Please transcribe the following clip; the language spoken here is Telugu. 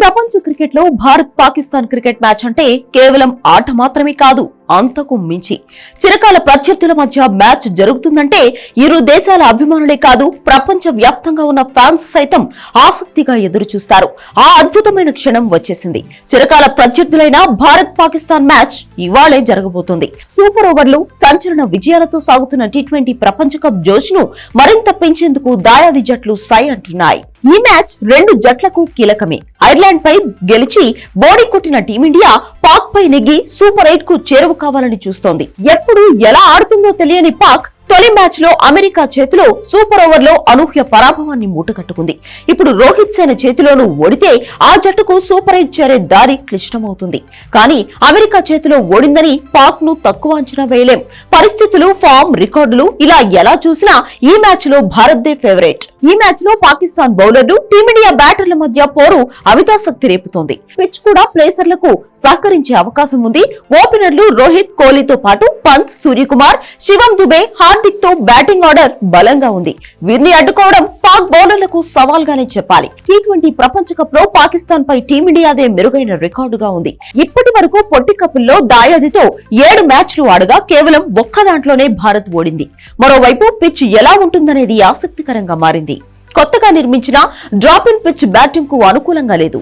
ప్రపంచ క్రికెట్లో భారత్ పాకిస్తాన్ క్రికెట్ మ్యాచ్ అంటే కేవలం ఆట మాత్రమే కాదు అంతకు మించి. చిరకాల ప్రత్యర్థుల మధ్య మ్యాచ్ జరుగుతుందంటే ఇరు దేశాల అభిమానులే కాదు ప్రపంచ వ్యాప్తంగా ఉన్న ఫ్యాన్స్ సైతం ఆసక్తిగా ఎదురు చూస్తారు ఆ అద్భుతమైన క్షణం వచ్చేసింది. చిరకాల ప్రత్యర్థులైన భారత్ పాకిస్తాన్ మ్యాచ్ ఇవాళే జరగబోతుంది. సూపర్ ఓవర్లు సంచలన విజయాలతో సాగుతున్న టీ ట్వంటీ ప్రపంచ కప్ జోష్ను మరింత పెంచేందుకు దాయాది జట్లు సై అంటున్నాయి. ఈ మ్యాచ్ రెండు జట్లకు కీలకమే. ఐర్లాండ్ పై గెలిచి బోడీ కొట్టిన టీమిండియా పాక్ పై నెగ్గి సూపర్ ఎయిట్కు చేరువ కావాలని చూస్తోంది. ఎప్పుడు ఎలా ఆడుతుందో తెలియని పాక్ తొలి మ్యాచ్లో అమెరికా చేతిలో సూపర్ ఓవర్లో అనూహ్య పరాభవాన్ని మూటకట్టుకుంది ఇప్పుడు రోహిత్ సేన చేతిలోనూ ఓడితే ఆ జట్టుకు సూపర్ ఎయిట్ చేరే దారి క్లిష్టమవుతుంది. కానీ అమెరికా చేతిలో ఓడిందని పాక్ను తక్కువ అంచనా వేయలేం. పరిస్థితులు ఫామ్ రికార్డులు ఇలా ఎలా చూసినా ఈ మ్యాచ్లో భారత్ దే ఫేవరెట్. ఈ మ్యాచ్లో పాకిస్తాన్ బౌలర్లు టీమిండియా బ్యాటర్ల మధ్య పోరు అమితాసక్తి రేపుతోంది. పిచ్ కూడా ప్లేసర్లకు సహకరించే అవకాశం ఉంది. ఓపెనర్లు రోహిత్ కోహ్లీతో పాటు పంత్ సూర్యకుమార్ శివం దుబే హార్దిక్తో బ్యాటింగ్ ఆర్డర్ బలంగా ఉంది. వీరిని అడ్డుకోవడం పాక్ బౌలర్లకు సవాల్గానే చెప్పాలి. టీ ట్వంటీ ప్రపంచ కప్లో పాకిస్తాన్ పై టీమిండియాదే మెరుగైన రికార్డుగా ఉంది. ఇప్పటి వరకు పొట్టి కప్పుల్లో దాయాదితో ఏడు మ్యాచ్లు ఆడగా కేవలం ఒక్క దాంట్లోనే భారత్ ఓడింది. మరోవైపు పిచ్ ఎలా ఉంటుందనేది ఆసక్తికరంగా మారింది. కొత్తగా నిర్మించిన డ్రాప్ ఇన్ పిచ్ బ్యాటింగ్కు అనుకూలంగా లేదు.